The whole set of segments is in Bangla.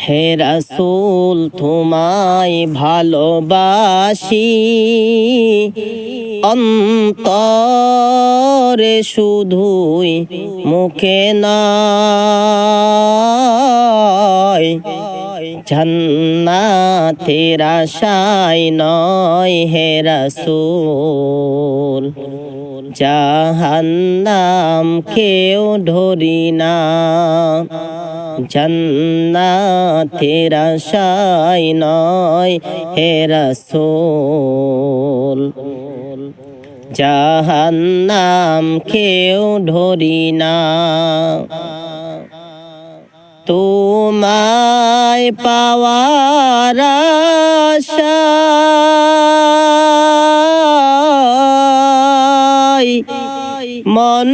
হে রাসূল, তোমায় ভালোবাসি। অন্তরে শুধুই মুখে না নয় জান্নাতের আশায় নয় হে রাসূল। জাহান্নাম কেউ ধরি না। জান্নাতের আশায় নয় হে রাসূল। জাহান্নাম কেউ ধরি না। তোমায় পাওয়ার আশায়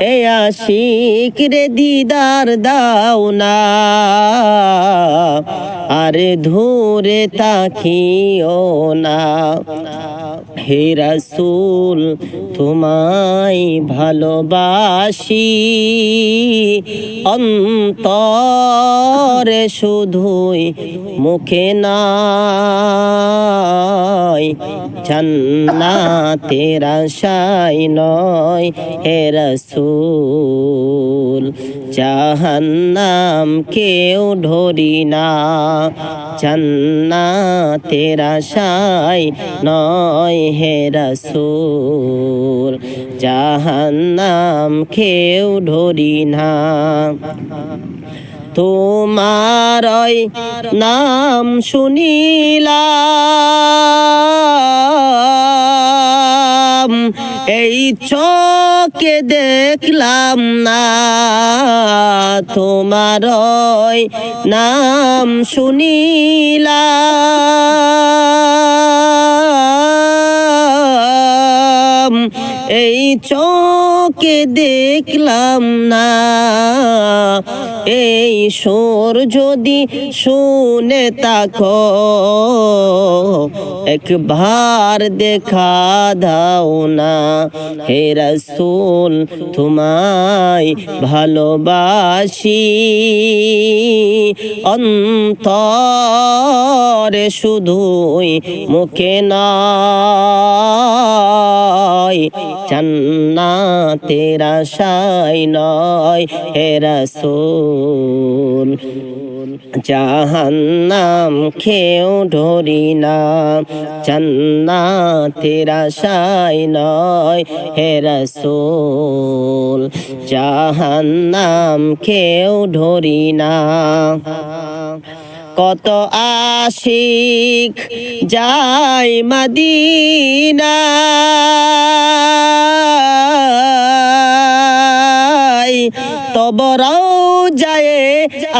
এ আশিক রে দিদার দাও না। আরে ধরে তাকিও না। হে রাসূল, তোমায় ভালোবাসি। অন্তরে শুধুই মুখে নয় জান্নাতের আশায় নয়, হে জাহান্নাম কেউ ধরি না। জান্নাতের আশায় নয় হে রাসূল। জাহান্নাম কেউ ধরি না। তোমারই নাম শুনিলাম এই চোখে দেখলাম না তোমার নাম শুনিলাম। এই চোখে দেখলাম না এই সোর যদি শুনে তাকো একবার দেখা দাও না। হে রাসূল, তোমায় ভালোবাসি। অন্তরে শুধুই মুখে নয় জান্নাতের আশায় নয়, হে রাসূল। জাহান্নাম খেও ধরি না। জান্নাতের আশায় নয় হে রাসূল, জাহান্নাম খেও ধরি না। কত আশিক যাই মদিনা তবরাও যায়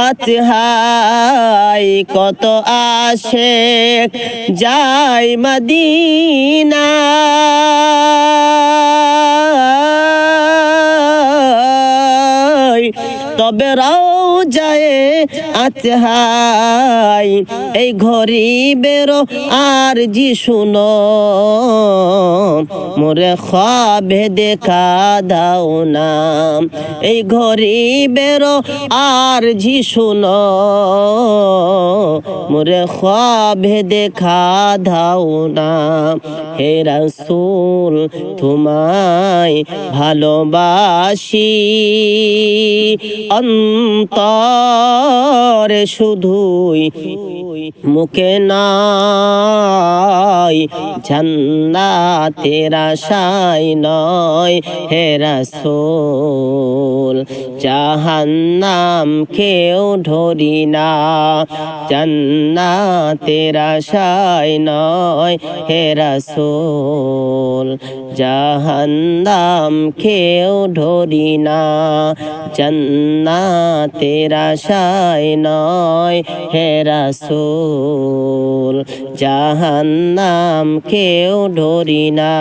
আতহাই কত আসে যাই মদিনা। তবে রাও যায় আতহাই এই গরিবের আর জি শুনো। মোরে খাবে দেখা দাও না। এই গরিবের আর জি শুনো। মোরে খাবে দেখা দাও না। হে রাসূল, তোমায় ভালোবাসি। অন্তরে শুধুই মুখে নয় জান্নাতের আশায় নয় হে রাসূল, জাহান্নাম কেউ ধরি না। জান্নাতের আশায় নয় হে রাসূল। জাহান্নাম খেও ধরি না। জান্নাতের আশায় নয় হে রাসূল জাহান্নাম কেউ ধরি না।